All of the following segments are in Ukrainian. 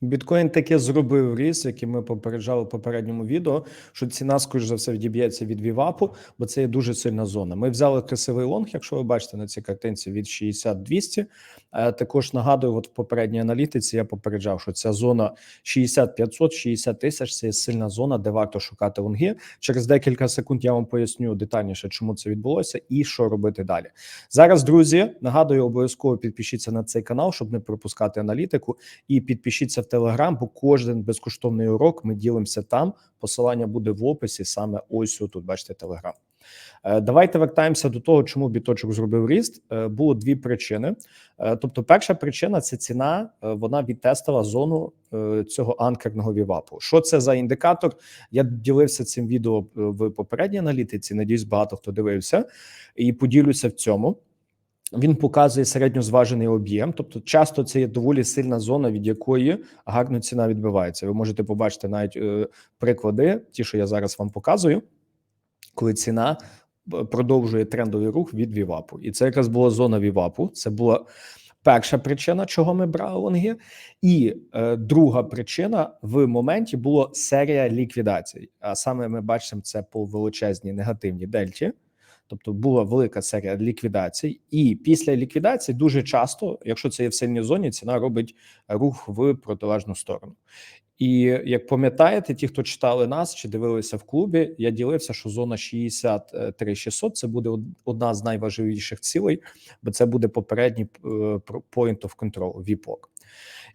Біткоін таки зробив ріст, який ми попереджали в попередньому відео, що ціна, скоріш за все, відіб'ється від вівапу, бо це є дуже сильна зона. Ми взяли красивий лонг, якщо ви бачите на цій картинці від 60-200. Е, Також нагадую, от в попередній аналітиці я попереджав, що ця зона 60-500, 60 тисяч це є сильна зона, де варто шукати лонги. Через декілька секунд я вам поясню детальніше, чому це відбулося і що робити далі. Зараз, друзі, нагадую, обов'язково підпишіться на цей канал, щоб не пропускати аналітику, і підпишіться Телеграм, бо кожен безкоштовний урок ми ділимося там. Посилання буде в описі саме ось тут. Бачите, Телеграм. Давайте вертаємося до того, чому біточок зробив ріст. Е, Було дві причини. Е, Тобто, перша причина це ціна. е, Вона відтестила зону цього анкерного вівапу. Що це за індикатор? Я ділився цим відео в попередній аналітиці. Надіюсь, багато хто дивився, і поділюся в цьому. Він показує середньозважений об'єм, тобто часто це є доволі сильна зона, від якої гарно ціна відбивається. Ви можете побачити навіть е, приклади, ті, що я зараз вам показую, коли ціна е, продовжує трендовий рух від Вівапу. І це якраз була зона Вівапу. Це була перша причина, чого ми брали лонги. І е, друга причина в моменті була серія ліквідацій. А саме ми бачимо це по величезній негативній дельті. Тобто була велика серія ліквідацій, і після ліквідації дуже часто, якщо це є в сильній зоні, ціна робить рух в протилежну сторону. І як пам'ятаєте, ті, хто читали нас чи дивилися в клубі, я ділився, що зона 63-600 – це буде одна з найважливіших цілей, бо це буде попередній е, point of control, VPOC.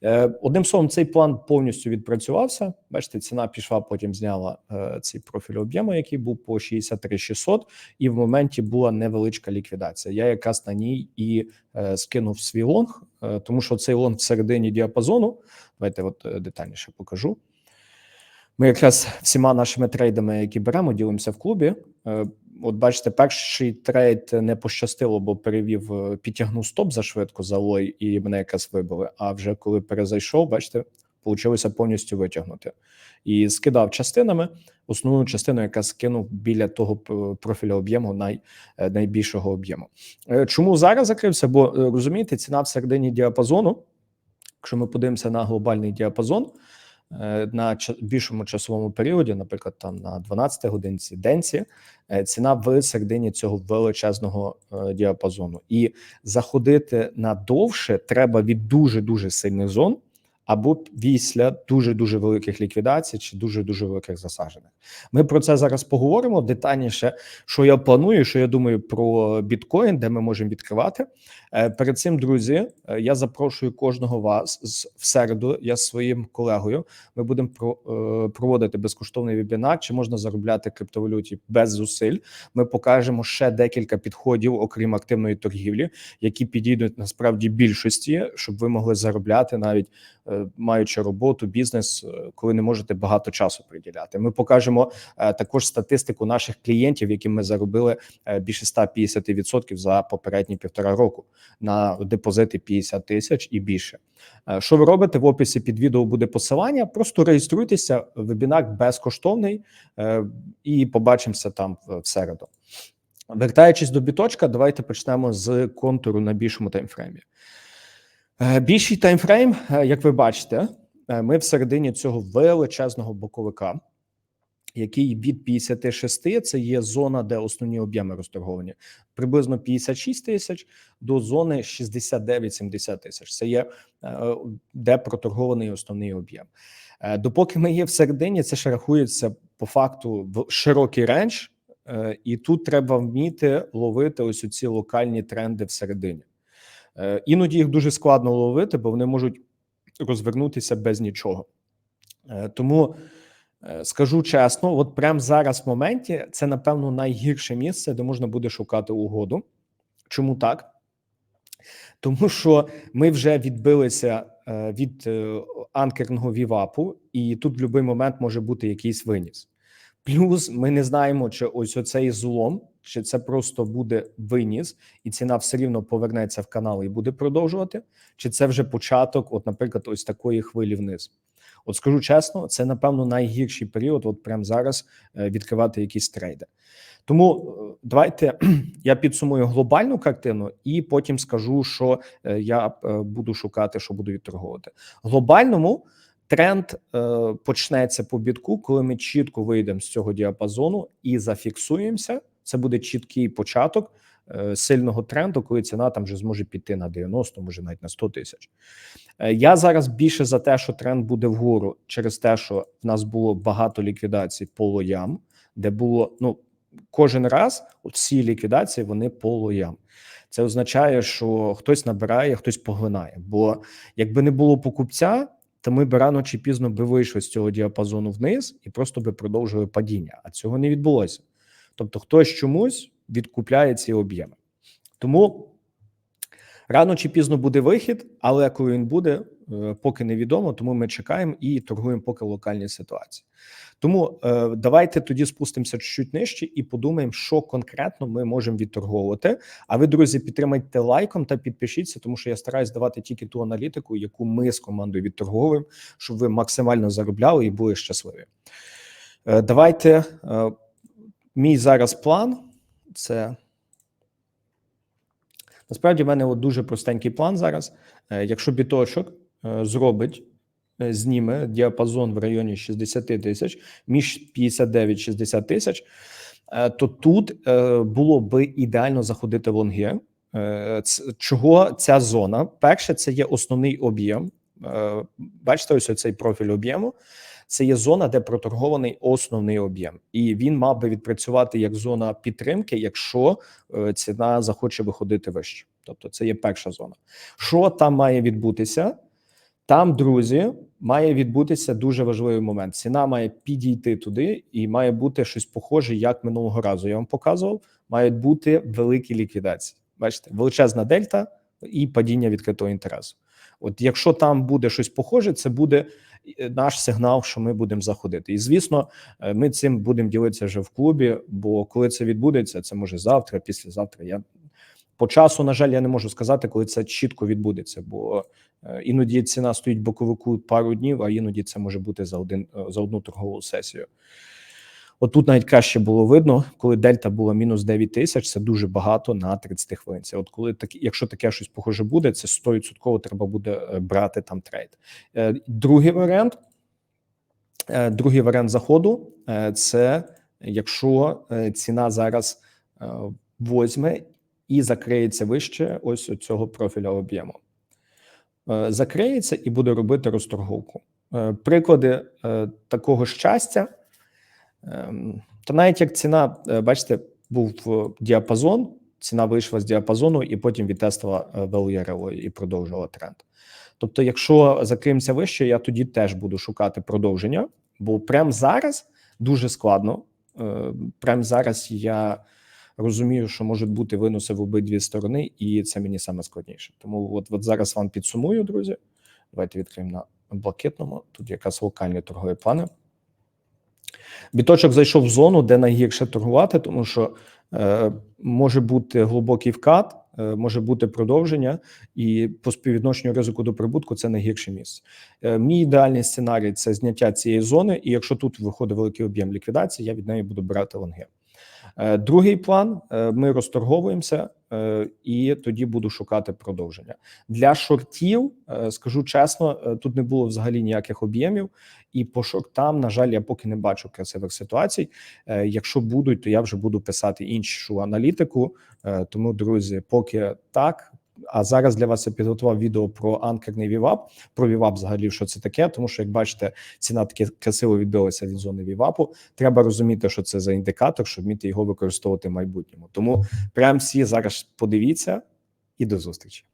Е, Одним словом, цей план повністю відпрацювався. Бачите, ціна пішла, потім зняла е, цей профіль об'єму, який був по 63600, і в моменті була невеличка ліквідація. Я якраз на ній і е, скинув свій лонг, тому що цей лонг в середині діапазону. Давайте от детальніше покажу. Ми якраз всіма нашими трейдами, які беремо, ділимося в клубі. Е, От бачите, перший трейд не пощастило, бо перевів, е, підтягнув стоп за швидко за лой, і мене якраз вибили. А вже коли перезайшов, бачите, вийшло повністю витягнути. І скидав частинами. Основну частину, яка скинув біля того п- профіля об'єму най, е, найбільшого об'єму. Е, Чому зараз закрився? Бо е, розумієте, ціна в середині діапазону. Якщо ми подивимося на глобальний діапазон, е, на ча- більшому часовому періоді, наприклад, там на 12 годинці денці, е, ціна в середині цього величезного е, діапазону. І заходити на довше треба від дуже дуже сильних зон. Або після дуже дуже великих ліквідацій чи дуже дуже великих засаджених. Ми про це зараз поговоримо детальніше. Що я планую, що я думаю про біткоін, де ми можемо відкривати. Е, Перед цим, друзі, е, я запрошую кожного вас в середу. Я з своїм колегою. Ми будемо е, проводити безкоштовний вебінар, чи можна заробляти криптовалюті без зусиль. Ми покажемо ще декілька підходів, окрім активної торгівлі, які підійдуть насправді більшості, щоб ви могли заробляти навіть маючи роботу, бізнес, е, коли не можете багато часу приділяти. Ми покажемо е, також статистику наших клієнтів, яким ми заробили е, більше 150% за попередні півтора року на депозити 50 тисяч і більше. Що ви робите? В описі під відео буде посилання. Просто реєструйтеся. Вебінар безкоштовний і побачимося там в середу. Вертаючись до біточка, давайте почнемо з контуру на більшому таймфреймі. Е, Більший таймфрейм, е, як ви бачите, е, ми всередині цього величезного боковика, який від 56 це є зона, де основні об'єми розторговані, приблизно 56 тисяч до зони 69-70 тисяч. Це є де проторгований основний об'єм. Допоки ми є всередині, це ще рахується по факту в широкий рендж, і тут треба вміти ловити ось ці локальні тренди всередині. Е, Іноді їх дуже складно ловити, бо вони можуть розвернутися без нічого. Е, Тому е, скажу чесно, от прямо зараз в моменті це напевно найгірше місце, де можна буде шукати угоду. Чому так? Тому що ми вже відбилися від анкерного вівапу, і тут в будь-який момент може бути якийсь виніс. Плюс ми не знаємо, чи ось оцей злом, чи це просто буде виніс, і ціна все рівно повернеться в канал і буде продовжувати, чи це вже початок, от, наприклад, ось такої хвилі вниз. От скажу чесно, це напевно найгірший період, от прямо зараз е, відкривати якісь трейди. Тому е, давайте я підсумую глобальну картину, і потім скажу, що е, я буду шукати, що буду відторговувати. Глобальному Тренд почнеться по бітку, коли ми чітко вийдемо з цього діапазону і зафіксуємося. Це буде чіткий початок е, сильного тренду, коли ціна там вже зможе піти на 90, може навіть на 100 тисяч. Е, я зараз більше за те, що тренд буде вгору, через те, що в нас було багато ліквідацій по лоям, де було ну кожен раз ці ліквідації вони по лоям. Це означає, що хтось набирає, хтось поглинає. Бо якби не було покупця, то ми б рано чи пізно би вийшли з цього діапазону вниз і просто би продовжили падіння. А цього не відбулося. Тобто, хтось чомусь відкупляє ці об'єми. Тому рано чи пізно буде вихід, але коли він буде, е, поки невідомо, тому ми чекаємо і торгуємо поки локальні ситуації. Тому е, давайте тоді спустимося чуть нижче і подумаємо, що конкретно ми можемо відторговувати. А ви, друзі, підтримайте лайком та підпишіться, тому що я стараюсь давати тільки ту аналітику, яку ми з командою відторговуємо, щоб ви максимально заробляли і були щасливі. Е, давайте мій зараз план це. Насправді, в мене от дуже простенький план зараз. Е, Якщо біточок е, зробить, е, зніме діапазон в районі 60 тисяч, між 59-60 тисяч, то тут було би ідеально заходити в лонги. Чого ця зона? Перше, це є основний об'єм. Бачите, ось цей профіль об'єму. Це є зона, де проторгований основний об'єм, і він мав би відпрацювати як зона підтримки, якщо е, ціна захоче виходити вище. Тобто, це є перша зона. Що там має відбутися? Там, друзі, має відбутися дуже важливий момент. Ціна має підійти туди, і має бути щось похоже, як минулого разу. Я вам показував. Мають бути великі ліквідації. Бачите, величезна дельта і падіння відкритого інтересу. От якщо там буде щось похоже, це буде е, наш сигнал, що ми будемо заходити. І звісно, е, ми цим будемо ділитися вже в клубі. Бо коли це відбудеться, це може завтра, післязавтра. Я по часу, на жаль, я не можу сказати, коли це чітко відбудеться, бо е, іноді ціна стоїть боковику пару днів, а іноді це може бути за один за одну торгову сесію. Отут навіть краще було видно, коли дельта була мінус 9 тисяч, це дуже багато на 30 хвилинці. От коли такі, якщо таке щось похоже буде, це 100% треба буде е, брати там трейд. Е, Другий варіант, е, другий варіант заходу це якщо ціна зараз возьме і закриється вище ось цього профіля об'єму. Закриється і буде робити розторговку. Приклади такого щастя. Ем, Та навіть як ціна, е, бачите, був е, діапазон, ціна вийшла з діапазону і потім відтестила е, і продовжувала тренд. Тобто, якщо закриємося вище, я тоді теж буду шукати продовження, бо прямо зараз дуже складно. Прямо зараз я розумію, що можуть бути виноси в обидві сторони, і це мені саме складніше. Тому от, от зараз вам підсумую, друзі. Давайте відкриємо на блакитному. Тут якраз локальні торгові плани. Біточок зайшов в зону, де найгірше торгувати, тому що е, може бути глибокий вкат, е, може бути продовження, і по співвідношенню ризику до прибутку це найгірше місце. Е, мій ідеальний сценарій це зняття цієї зони, і якщо тут виходить великий об'єм ліквідації, я від неї буду брати лонги. Е, Другий план: е, ми розторговуємося, е, і тоді буду шукати продовження для шортів. Скажу чесно, тут не було взагалі ніяких об'ємів, і по шортам, на жаль, я поки не бачу красивих ситуацій. Якщо будуть, то я вже буду писати іншу аналітику. Тому, друзі, поки так. А зараз для вас я підготував відео про анкерний вівап, про вівап взагалі, що це таке. Тому що, як бачите, ціна таки красиво відбилася від зони вівапу. Треба розуміти, що це за індикатор, щоб вміти його використовувати в майбутньому. Тому прям всі зараз подивіться і до зустрічі.